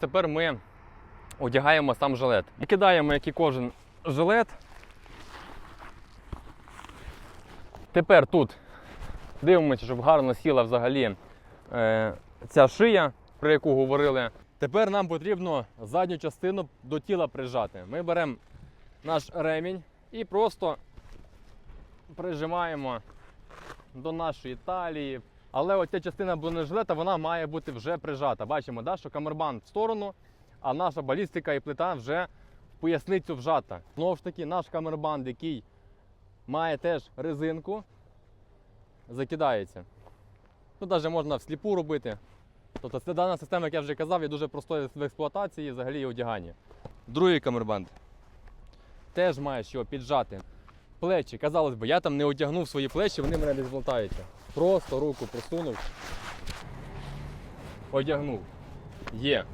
Тепер ми одягаємо сам жилет. Кидаємо, як і кожен жилет. Тепер тут дивимося, щоб гарно сіла взагалі е, ця шия, про яку говорили. Тепер нам потрібно задню частину до тіла прижати. Ми беремо наш ремінь і просто прижимаємо до нашої талії. Але оця частина бронежилета вона має бути вже прижата. Бачимо, да, що камербанд в сторону, а наша балістика і плита вже в поясницю вжата. Знову ж таки, наш камербанд, який має теж резинку, закидається. Тут навіть можна всліпу робити. Тобто це дана система, як я вже казав, є дуже простою в експлуатації і взагалі і одяганні. Другий камербанд. Теж маєш його піджати. Плечі, казалось би, я там не одягнув свої плечі, вони мене десь злотаються. Просто руку просунув. Одягнув. Є.